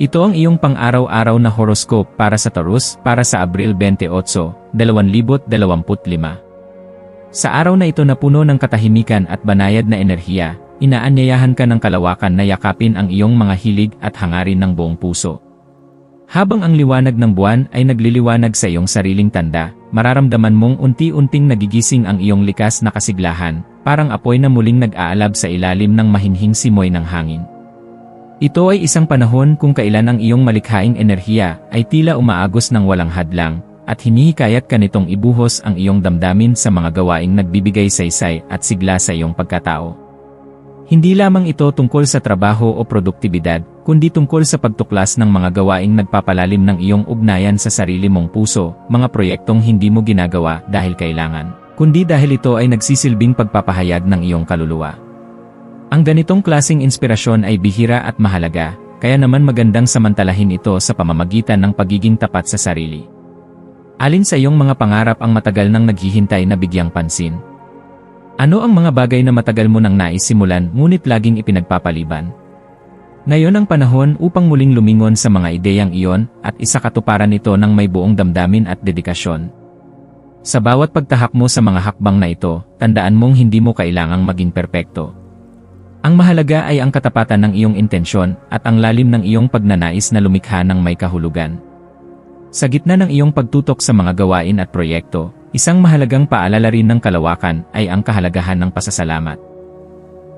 Ito ang iyong pang-araw-araw na horoscope para sa Taurus para sa Abril 28, 2025. Sa araw na ito na puno ng katahimikan at banayad na enerhiya, inaanyayahan ka ng kalawakan na yakapin ang iyong mga hilig at hangarin ng buong puso. Habang ang liwanag ng buwan ay nagliliwanag sa iyong sariling tanda, mararamdaman mong unti-unting nagigising ang iyong likas na kasiglahan, parang apoy na muling nag-aalab sa ilalim ng mahinhing simoy ng hangin. Ito ay isang panahon kung kailan ang iyong malikhaing enerhiya ay tila umaagos ng walang hadlang, at hinihikayat ka nitong ibuhos ang iyong damdamin sa mga gawaing nagbibigay saysay at sigla sa iyong pagkatao. Hindi lamang ito tungkol sa trabaho o produktibidad, kundi tungkol sa pagtuklas ng mga gawaing nagpapalalim ng iyong ugnayan sa sarili mong puso, mga proyektong hindi mo ginagawa dahil kailangan, kundi dahil ito ay nagsisilbing pagpapahayag ng iyong kaluluwa. Ang ganitong klasing inspirasyon ay bihira at mahalaga, kaya naman magandang samantalahin ito sa pamamagitan ng pagiging tapat sa sarili. Alin sa iyong mga pangarap ang matagal nang naghihintay na bigyang pansin? Ano ang mga bagay na matagal mo nang naisimulan ngunit laging ipinagpapaliban? Ngayon ang panahon upang muling lumingon sa mga ideyang iyon at isa katuparan ito ng may buong damdamin at dedikasyon. Sa bawat pagtahak mo sa mga hakbang na ito, tandaan mong hindi mo kailangang maging perpekto. Ang mahalaga ay ang katapatan ng iyong intensyon at ang lalim ng iyong pagnanais na lumikha ng may kahulugan. Sa gitna ng iyong pagtutok sa mga gawain at proyekto, isang mahalagang paalala rin ng kalawakan ay ang kahalagahan ng pasasalamat.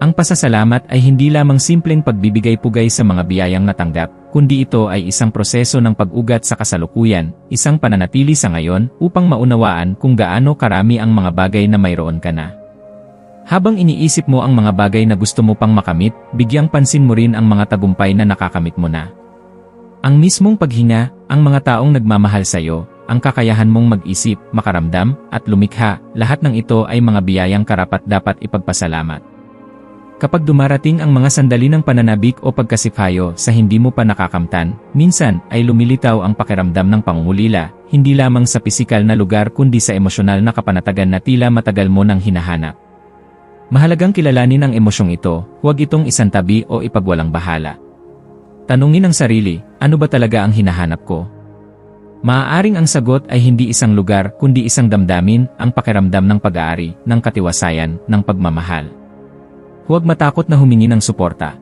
Ang pasasalamat ay hindi lamang simpleng pagbibigay-pugay sa mga biyayang natanggap, kundi ito ay isang proseso ng pag-ugat sa kasalukuyan, isang pananatili sa ngayon upang maunawaan kung gaano karami ang mga bagay na mayroon ka na. Habang iniisip mo ang mga bagay na gusto mo pang makamit, bigyang pansin mo rin ang mga tagumpay na nakakamit mo na. Ang mismong paghinga, ang mga taong nagmamahal sa iyo, ang kakayahan mong mag-isip, makaramdam, at lumikha, lahat ng ito ay mga biyayang karapat dapat ipagpasalamat. Kapag dumarating ang mga sandali ng pananabik o pagkasipayo sa hindi mo pa nakakamtan, minsan ay lumilitaw ang pakiramdam ng pangungulila, hindi lamang sa pisikal na lugar kundi sa emosyonal na kapanatagan na tila matagal mo nang hinahanap. Mahalagang kilalanin ang emosyong ito, huwag itong isantabi o ipagwalang bahala. Tanungin ang sarili, ano ba talaga ang hinahanap ko? Maaaring ang sagot ay hindi isang lugar kundi isang damdamin, ang pakiramdam ng pag-aari, ng katiwasayan, ng pagmamahal. Huwag matakot na humingi ng suporta.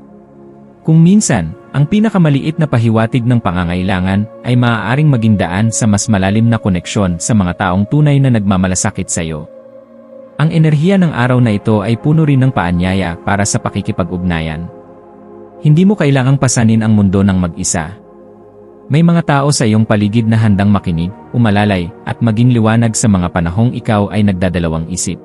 Kung minsan, ang pinakamaliit na pahiwatig ng pangangailangan ay maaaring maging daan sa mas malalim na koneksyon sa mga taong tunay na nagmamalasakit sa iyo. Ang enerhiya ng araw na ito ay puno rin ng paanyaya para sa pakikipag-ugnayan. Hindi mo kailangang pasanin ang mundo ng mag-isa. May mga tao sa iyong paligid na handang makinig, umalalay, at maging liwanag sa mga panahong ikaw ay nagdadalawang isip.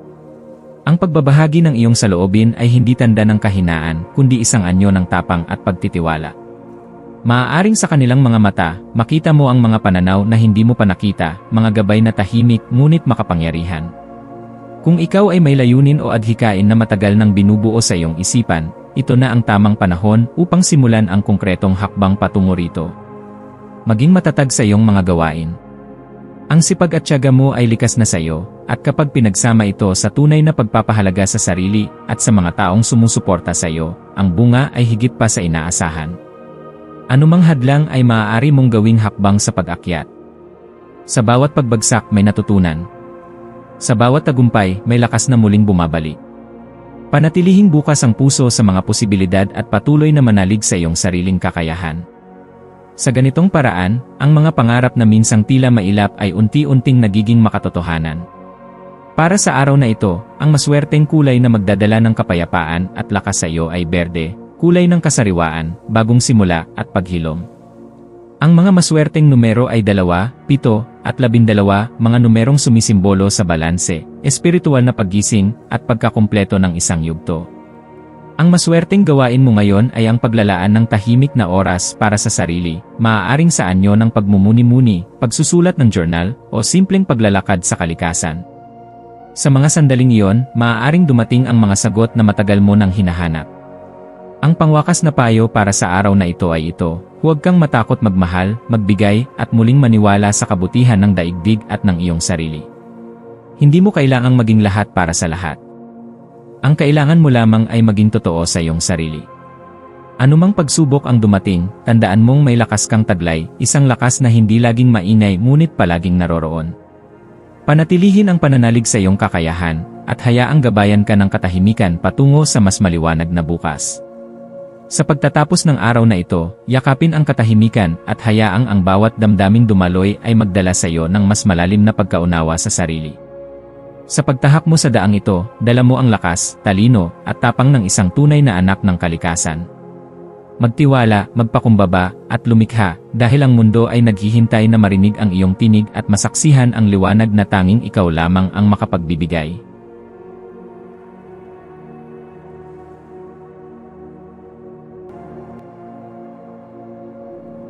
Ang pagbabahagi ng iyong saloobin ay hindi tanda ng kahinaan, kundi isang anyo ng tapang at pagtitiwala. Maaaring sa kanilang mga mata, makita mo ang mga pananaw na hindi mo pa nakita, mga gabay na tahimik ngunit makapangyarihan. Kung ikaw ay may layunin o adhikain na matagal nang binubuo sa iyong isipan, ito na ang tamang panahon upang simulan ang konkretong hakbang patungo rito. Maging matatag sa iyong mga gawain. Ang sipag at tiyaga mo ay likas na sa iyo, at kapag pinagsama ito sa tunay na pagpapahalaga sa sarili at sa mga taong sumusuporta sa iyo, ang bunga ay higit pa sa inaasahan. Anumang hadlang ay maaari mong gawing hakbang sa pag-akyat. Sa bawat pagbagsak may natutunan, sa bawat tagumpay, may lakas na muling bumabalik. Panatilihing bukas ang puso sa mga posibilidad at patuloy na manalig sa iyong sariling kakayahan. Sa ganitong paraan, ang mga pangarap na minsang tila mailap ay unti-unting nagiging makatotohanan. Para sa araw na ito, ang maswerteng kulay na magdadala ng kapayapaan at lakas sa iyo ay berde, kulay ng kasariwaan, bagong simula at paghilom. Ang mga maswerteng numero ay dalawa, pito, at labindalawa, mga numerong sumisimbolo sa balanse, espiritual na paggising, at pagkakumpleto ng isang yugto. Ang maswerteng gawain mo ngayon ay ang paglalaan ng tahimik na oras para sa sarili, maaaring sa anyo ng pagmumuni-muni, pagsusulat ng journal, o simpleng paglalakad sa kalikasan. Sa mga sandaling iyon, maaaring dumating ang mga sagot na matagal mo nang hinahanap. Ang pangwakas na payo para sa araw na ito ay ito, huwag kang matakot magmahal, magbigay, at muling maniwala sa kabutihan ng daigdig at ng iyong sarili. Hindi mo kailangang maging lahat para sa lahat. Ang kailangan mo lamang ay maging totoo sa iyong sarili. Anumang pagsubok ang dumating, tandaan mong may lakas kang taglay, isang lakas na hindi laging maingay ngunit palaging naroroon. Panatilihin ang pananalig sa iyong kakayahan, at hayaang gabayan ka ng katahimikan patungo sa mas maliwanag na bukas. Sa pagtatapos ng araw na ito, yakapin ang katahimikan at hayaang ang bawat damdaming dumaloy ay magdala sa iyo ng mas malalim na pagkaunawa sa sarili. Sa pagtahak mo sa daang ito, dala mo ang lakas, talino, at tapang ng isang tunay na anak ng kalikasan. Magtiwala, magpakumbaba, at lumikha, dahil ang mundo ay naghihintay na marinig ang iyong tinig at masaksihan ang liwanag na tanging ikaw lamang ang makapagbibigay.